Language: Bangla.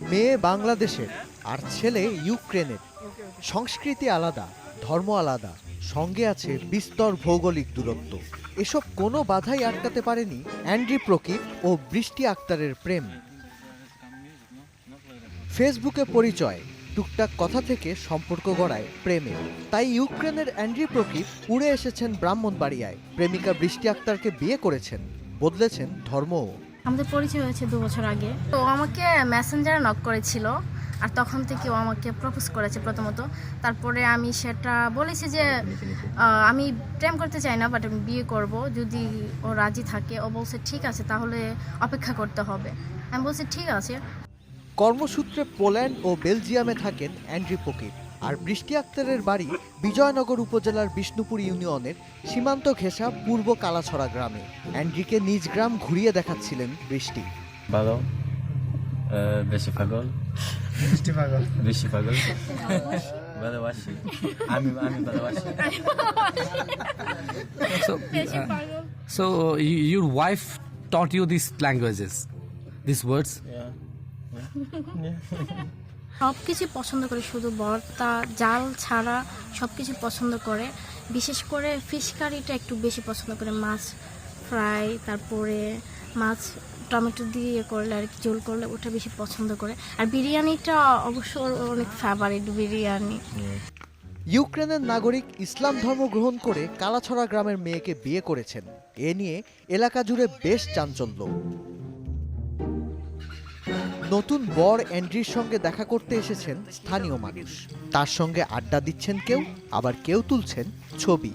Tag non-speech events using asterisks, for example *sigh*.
মেয়ে বাংলাদেশের আর ছেলে ইউক্রেনের। সংস্কৃতি আলাদা, ধর্ম আলাদা, সঙ্গে আছে বিস্তর ভৌগোলিক দূরত্ব। এসব কোনো বাধাই আটকাতে পারেনি অ্যান্ড্রি প্রকিপ ও বৃষ্টি আক্তারের প্রেম। ফেসবুকে পরিচয়, টুকটাক কথা থেকে সম্পর্ক গড়ায় প্রেমে। তাই ইউক্রেনের অ্যান্ড্রি প্রকিপ উড়ে এসেছেন ব্রাহ্মণবাড়িয়ায়। প্রেমিকা বৃষ্টি আক্তারকে বিয়ে করেছেন, বদলেছেন ধর্মও। আমাদের পরিচয় হয়েছে দু বছর আগে। তো ও আমাকে মেসেঞ্জারে নক করেছিল, আর তখন থেকে ও আমাকে প্রপোজ করেছে প্রথমত। তারপরে আমি সেটা বলেছি যে আমি প্রেম করতে চাই না বাট আমি বিয়ে করব। যদি ও রাজি থাকে, ও বলছে ঠিক আছে, তাহলে অপেক্ষা করতে হবে। আমি বলছি ঠিক আছে। কর্মসূত্রে পোল্যান্ড ও বেলজিয়ামে থাকেন অ্যান্ড্রি পকিপ আর বৃষ্টি আক্তারের বাড়ি বিজয়নগর উপজেলার বিষ্ণুপুর ইউনিয়নের সীমান্ত ঘেঁষা পূর্ব কালাছড়া গ্রামে। অ্যান্ড্রিকে নিজ গ্রাম ঘুরিয়ে দেখাচ্ছিলেন বৃষ্টি। ভালো। বেশি পাগল? মিষ্টি পাগল। বেশি পাগল? ভালোবাসি। আমি আমি ভালোবাসি। So, uh, so your wife taught you these languages, these words. *laughs* সব কিছু পছন্দ করে, শুধু ভর্তা জাল ছাড়া সব কিছু পছন্দ করে। বিশেষ করে ফিশ কারিটা একটু বেশি পছন্দ করে, মাছ ফ্রাই তারপরে মাছ টমেটো দিয়ে ইয়ে করলে আর কি, ঝোল করলে ওটা বেশি পছন্দ করে। আর বিরিয়ানিটা অবশ্য অনেক ফেভারিট বিরিয়ানি। ইউক্রেনের নাগরিক ইসলাম ধর্ম গ্রহণ করে কালাছড়া গ্রামের মেয়েকে বিয়ে করেছেন। এ নিয়ে এলাকা জুড়ে বেশ চাঞ্চল্য। নতুন বর অ্যান্ড্রির সঙ্গে দেখা করতে এসেছেন স্থানীয় মানুষ। তার সঙ্গে আড্ডা দিচ্ছেন কেউ, আবার কেউ তুলছেন ছবি।